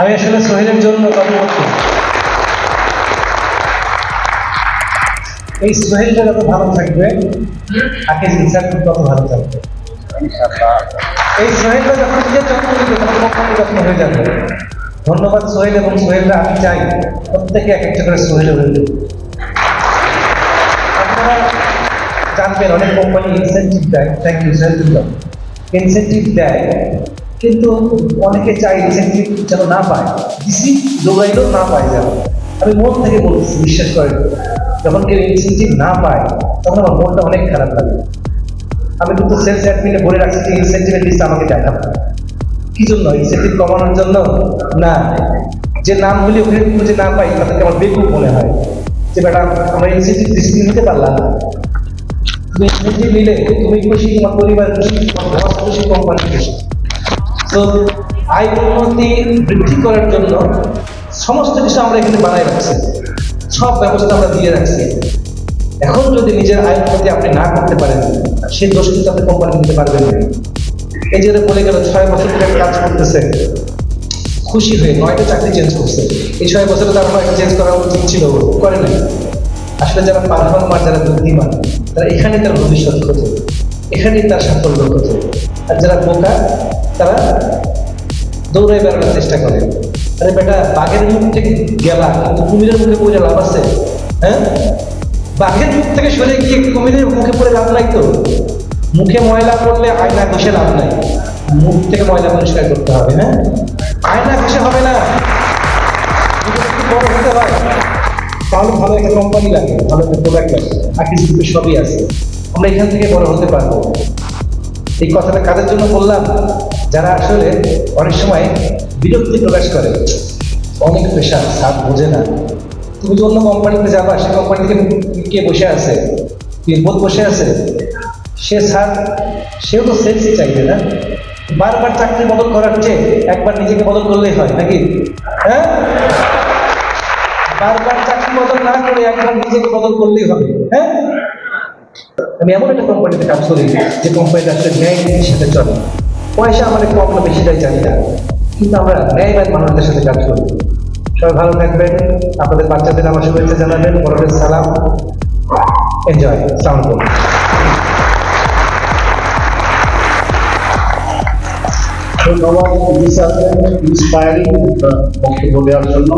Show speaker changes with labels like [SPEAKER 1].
[SPEAKER 1] আমি আসলে সোহেলের জন্য কথা বলছি এই সোহেলটা যত ভালো থাকবে আকিজ ইনসান তত ভালো থাকবে। এই সোহেলটা যখন নিজের যত্ন নিবে তখন কখনো যত্ন হয়ে যাবে ধন্যবাদ সোহেল এবং সোহেলরা, আমি চাই প্রত্যেকে এক একটা করে সোহেল হয়ে যাবে। আপনারা জানবেন, অনেক কোম্পানি ইনসেন্টিভ দেয়। থ্যাংক ইউ সোহেল ইনসেন্টিভ দেয় কিন্তু অনেকে চাই ইনসেন্টিভ যেন না পায়। ডিসি দৌড়াইলেও না পায় যেন। আমি মন থেকে বলছি বিশ্বাস করেন, যখন কেউ ইনসেন্টিভ না পায়, তখন আমার মনটা অনেক খারাপ লাগে। আমি কিন্তু সেলস অ্যাডমিনে বলে রাখছি যে ইনসেন্টিভের লিস্ট আমাকে দেখাবো। কি জন্য? ইনসেন্টিভ কমানোর জন্য? না। যে নাম নামগুলি ওখানে খুঁজে না পাই, তাদেরকে আমার বেকুব মনে হয়। যে বেটা, আমরা ইনসেন্টিভ ডিসিপ্লিন নিতে পারলাম না। তুমি ইনসেন্টিভ নিলে, তুমি খুশি, তোমার পরিবার খুশি, তোমার বস খুশি কোম্পানি খুশি। তো আয় উন্নতি বৃদ্ধি করার জন্য সমস্ত কিছু আমরা এখানে বানাই রাখছি। সব ব্যবস্থা আমরা দিয়ে রাখছি। এখন যদি নিজের আয় উন্নতি আপনি না করতে পারেন, সেই দোষ কিন্তু কোম্পানি দিতে পারবেন না। এই যে বলে গেল, ছয় বছর ধরে কাজ করতেছে, খুশি হয়ে নয়টা চাকরি চেঞ্জ করছে। এই ছয় বছরে তার হয়তো চেঞ্জ করা উচিত ছিল, করে নাই। আসলে যারা পারফর্মার যারা বুদ্ধিমান, তারা এখানে তার ভবিষ্যৎ খোঁজে, এখানেই তার সাফল্য খোঁজে। আর যারা বোকা, তারা দৌড়ে বেড়ানোর চেষ্টা করে। আরে বেটা, বাঘের মুখ থেকে গেলা, কিন্তু কুমিরের মুখে পড়ে লাভ আছে। হ্যাঁ? বাঘের মুখ থেকে সরে গিয়ে কুমিরের মুখে পড়ে লাভ নাই তো। মুখে ময়লা পড়লে আয়না ঘষে লাভ নাই। মুখ থেকে ময়লা পরিষ্কার করতে হবে হ্যাঁ? আয়না ঘষে হবে না। বড় হতে হয়। তাহলে ভালো একটা কোম্পানি লাগে, ভালো একটা প্রোডাক্ট লাগে। আর কিছু সবই আছে। আমরা এখান থেকে বড় হতে পারব। এই কথাটা কাদের জন্য বললাম? যারা আসলে অনেক সময় বিরক্তি প্রকাশ করে, অনেক পেশা স্যার বোঝে না। তুমি যে অন্য কোম্পানিতে যাবা সে কোম্পানি থেকে কে বসে আছে? বোধ বসে আছে? সে স্যার, সেও তো সেলসই চাইবে না। বারবার চাকরি বদল করার চেয়ে একবার নিজেকে বদল করলেই হয়, নাকি? হ্যাঁ? বারবার চাকরি বদল না করে একবার নিজেকে বদল করলেই হবে হ্যাঁ? আমি এমন একটা কোম্পানিতে কাজ করি যে কোম্পানিটা আসলে ন্যায় নীতির সাথে চলে। পয়সা আমাদের কম না বেশিটাই জানি না। কিন্তু আমরা ন্যায়বান মানুষদের সাথে কাজ করি। সবাই ভালো থাকবেন, আপনাদের বাচ্চাদের আমার শুভেচ্ছা জানাবেন, বড়দের সালাম। এনজয় সালাম
[SPEAKER 2] ধন্যবাদ ইনস্পায়ারিং বক্তব্য দেওয়ার জন্য।